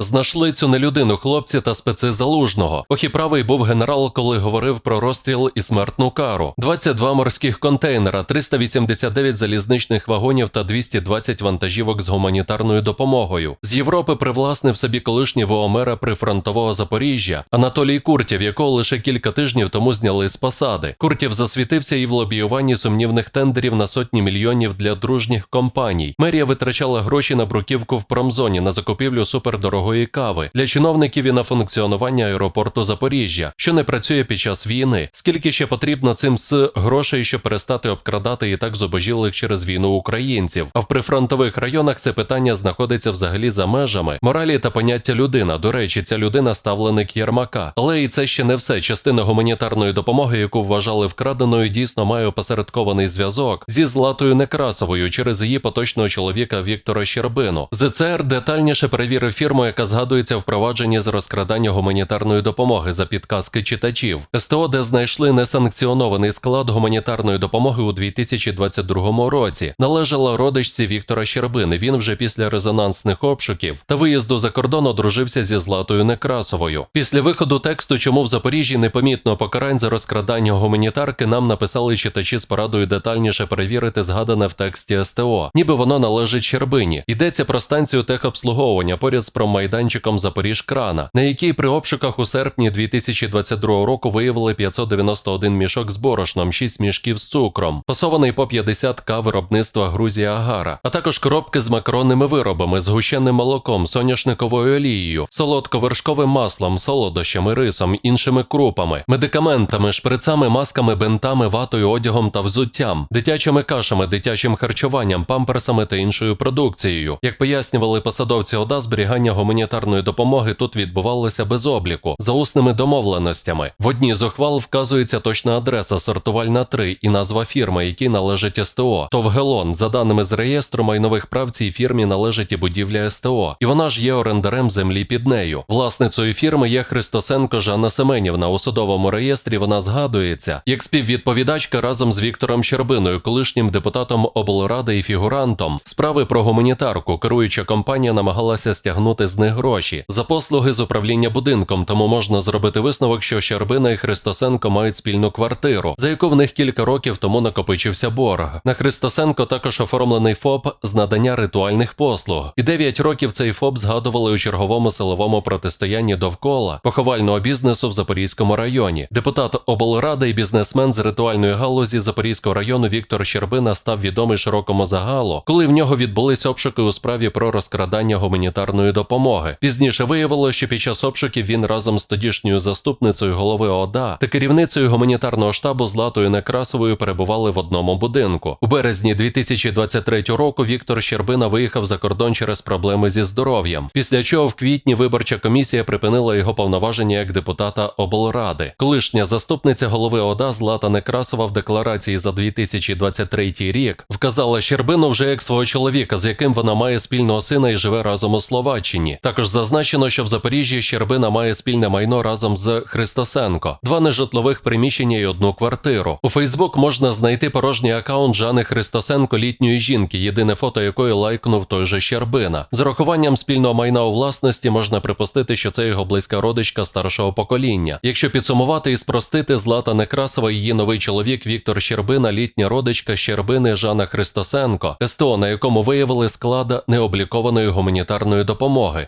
Знайшли цю нелюдину хлопці та специ залужного. Ох і правий був генерал, коли говорив про розстріл і смертну кару. 22 морських контейнера, 389 залізничних вагонів та 220 вантажівок з гуманітарною допомогою. З Європи привласнив собі колишній ВОМЕРа прифронтового Запоріжжя Анатолій Куртєв, якого лише кілька тижнів тому зняли з посади. Куртєв засвітився і в лобіюванні сумнівних тендерів на сотні мільйонів для дружніх компаній. Мерія витрачала гроші на бруківку в промзоні на закупівлю супердорогої кави для чиновників і на функціонування аеропорту Запоріжжя, що не працює під час війни. Скільки ще потрібно цим з грошей, щоб перестати обкрадати і так зубожілих через війну українців? А в прифронтових районах це питання знаходиться взагалі за межами моралі та поняття людина. До речі, ця людина ставленик Єрмака. Але і це ще не все. Частина гуманітарної допомоги, яку вважали вкраденою, дійсно має опосередкований зв'язок зі Златою Некрасовою через її поточного чоловіка Віктора Щербину. ЗЦР детальніше перевірив фірму, яка згадується в провадженні з розкрадання гуманітарної допомоги за підказки читачів. СТО, де знайшли несанкціонований склад гуманітарної допомоги у 2022 році, належала родичці Віктора Щербини. Він вже після резонансних обшуків та виїзду за кордон одружився зі Златою Некрасовою. Після виходу тексту, чому в Запоріжжі непомітно покарань за розкрадання гуманітарки, нам написали читачі з порадою детальніше перевірити згадане в тексті СТО, ніби воно належить Щербині. Йдеться про станцію техобслуговування поряд з промайданчиком Запоріжкрана, на якій при обшуках у серпні 2022 року виявили 591 мішок з борошном, 6 мішків з цукром, фасований по 50 к виробництва Грузія Агара, а також коробки з макаронними виробами, згущеним молоком, соняшниковою олією, солодковершковим маслом, солодощами, рисом, іншими крупами, медикаментами, шприцами, масками, бинтами, ватою, одягом та взуттям, дитячими кашами, дитячим харчуванням, памперсами та іншою продукцією. Як пояснювали посадовці ОДА, зберігання гуманітарної допомоги тут відбувалося без обліку, за усними домовленостями. В одній з ухвал вказується точна адреса сортувальна 3 і назва фірми, якій належить СТО. Товгелон, за даними з реєстру майнових прав цій фірмі належить і будівля СТО, і вона ж є орендарем землі під нею. Власницею фірми є Христосенко Жанна Семенівна. У судовому реєстрі вона згадується як співвідповідачка разом з Віктором Щербиною, колишнім депутатом облради і фігурантом. Справи про гуманітарку керуюча компанія намагалася стягнути з них гроші за послуги з управління будинком, тому можна зробити висновок, що Щербина і Христосенко мають спільну квартиру, за яку в них кілька років тому накопичився борг. На Христосенко також оформлений ФОП з надання ритуальних послуг. І 9 років цей ФОП згадували у черговому силовому протистоянні довкола поховального бізнесу в Запорізькому районі. Депутат облради і бізнесмен з ритуальної галузі Запорізького району Віктор Щербина став відомий широкому загалу, коли в нього відбулись обшуки у справі про розкрадання гуманітарної допомоги. Пізніше виявилося, що під час обшуків він разом з тодішньою заступницею голови ОДА та керівницею гуманітарного штабу Златою Некрасовою перебували в одному будинку. У березні 2023 року Віктор Щербина виїхав за кордон через проблеми зі здоров'ям. Після чого в квітні виборча комісія припинила його повноваження як депутата облради. Колишня заступниця голови ОДА Злата Некрасова в декларації за 2023 рік вказала Щербину вже як свого чоловіка, з яким вона має спільного сина і живе разом у Словаччині. Також зазначено, що в Запоріжжі Щербина має спільне майно разом з Христосенко, два нежитлових приміщення і одну квартиру. У Фейсбук можна знайти порожній акаунт Жани Христосенко, літньої жінки, єдине фото якої лайкнув той же Щербина. З урахуванням спільного майна у власності можна припустити, що це його близька родичка старшого покоління. Якщо підсумувати і спростити, Злата Некрасова, її новий чоловік Віктор Щербина, літня родичка Щербини Жана Христосенко, СТО, на якому виявили склада необлікованої гуманітарної допомоги.